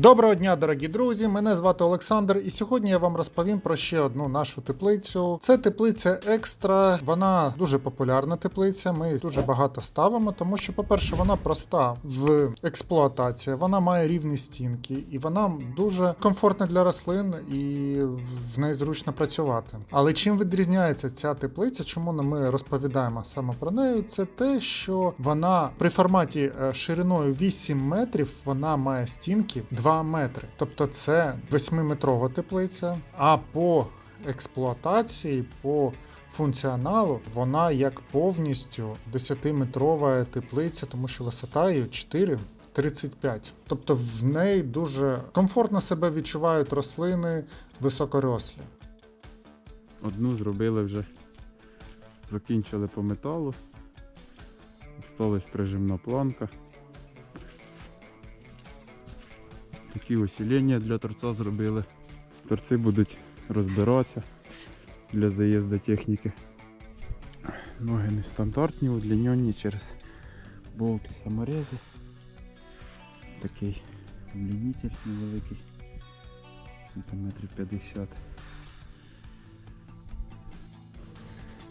Доброго дня, дорогі друзі! Мене звати Олександр, і сьогодні я вам розповім про ще одну нашу теплицю. Це теплиця екстра. Вона дуже популярна теплиця. Ми їх дуже багато ставимо, тому що, по-перше, вона проста в експлуатації, вона має рівні стінки, і вона дуже комфортна для рослин і в неї зручно працювати. Але чим відрізняється ця теплиця? Чому ми розповідаємо саме про неї? Це те, що вона при форматі е, шириною 8 метрів вона має стінки 2 метри. Тобто це 8-метрова теплиця. А по експлуатації, по функціоналу, вона як повністю 10-метрова теплиця, тому що висота її 4. 35. Тобто в неї дуже комфортно себе відчувають рослини високорослі. Одну зробили вже, закінчили по металу. Осталась прижимна планка. Такі усилення для торця зробили. Торці будуть розбиратися для заїзду техніки. Ноги нестандартні, удлінені через болти саморези. Такий удлінитель невеликий, сантиметрів 50.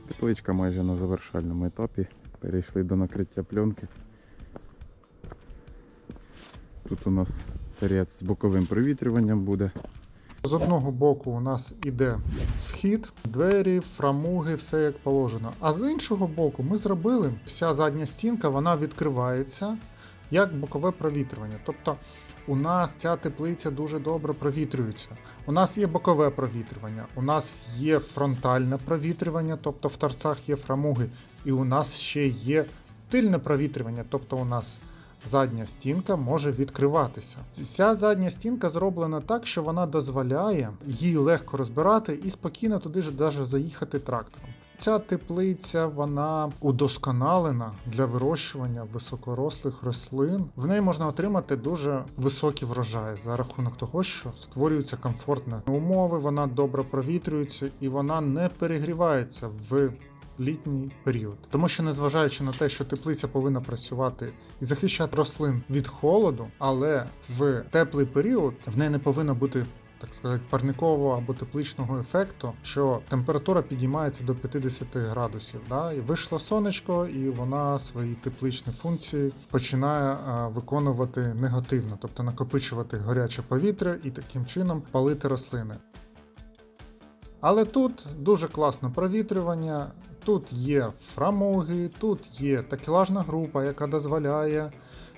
Тепличка майже на завершальному етапі. Перейшли до накриття пленки. Тут у нас терець з боковим провітрюванням буде. З одного боку у нас іде вхід, двері, фрамуги, все як положено. А з іншого боку, ми зробили вся задня стінка, вона відкривається як бокове провітрювання. Тобто у нас ця теплиця дуже добре провітрюється. У нас є бокове провітрювання, у нас є фронтальне провітрювання, тобто в торцах є фрамуги, і у нас ще є тильне провітрювання, тобто у нас задня стінка може відкриватися. Ця задня стінка зроблена так, що вона дозволяє їй легко розбирати і спокійно туди ж даже заїхати трактором. Ця теплиця вона удосконалена для вирощування високорослих рослин. В неї можна отримати дуже високі врожаї за рахунок того, що створюються комфортні умови, вона добре провітрюється і вона не перегрівається в літній період. Тому що, незважаючи на те, що теплиця повинна працювати і захищати рослин від холоду, але в теплий період в неї не повинно бути. Так сказати, парникового або тепличного ефекту, що температура підіймається до 50 градусів. Да? І вийшло сонечко, і вона свої тепличні функції починає а, виконувати негативно, тобто накопичувати гаряче повітря і таким чином палити рослини. Але тут дуже класне провітрювання, тут є фрамуги, тут є такелажна група, яка дозволяє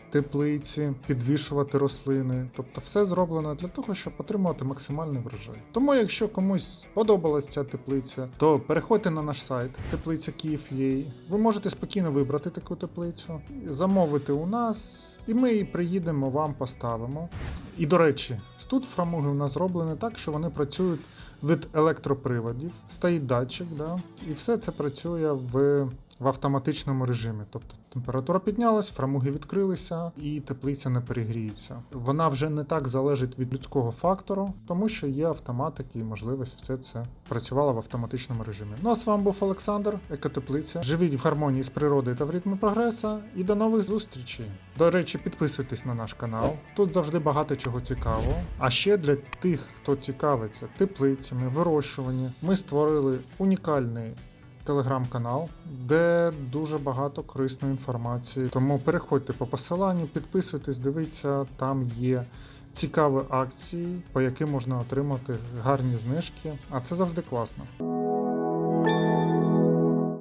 теплиці підвішувати рослини. Тобто все зроблено для того, щоб отримувати максимальний врожай. Тому, якщо комусь сподобалась ця теплиця, то переходьте на наш сайт теплиця Київ.ua. Ви можете спокійно вибрати таку теплицю, замовити у нас, і ми її приїдемо, вам поставимо. І до речі, тут фрамуги у нас зроблені так, що вони працюють від електроприводів, стоїть датчик, да, і все це працює в, в автоматичному режимі. Тобто температура піднялась, фрамуги відкрилися і теплиця не перегріється. Вона вже не так залежить від людського фактору, тому що є автоматики і можливість все це працювало в автоматичному режимі. Ну а з вами був Олександр, Екотеплиця. Живіть в гармонії з природою та в ритмі прогреса. І до нових зустрічей. До речі, підписуйтесь на наш канал. Тут завжди багато чого цікавого. А ще для тих, хто цікавиться теплицями, вирощуванням, ми створили унікальний телеграм-канал, де дуже багато корисної інформації. Тому переходьте по посиланню, підписуйтесь, дивіться, там є. Цікаві акції, по яким можна отримати гарні знижки, а це завжди класно.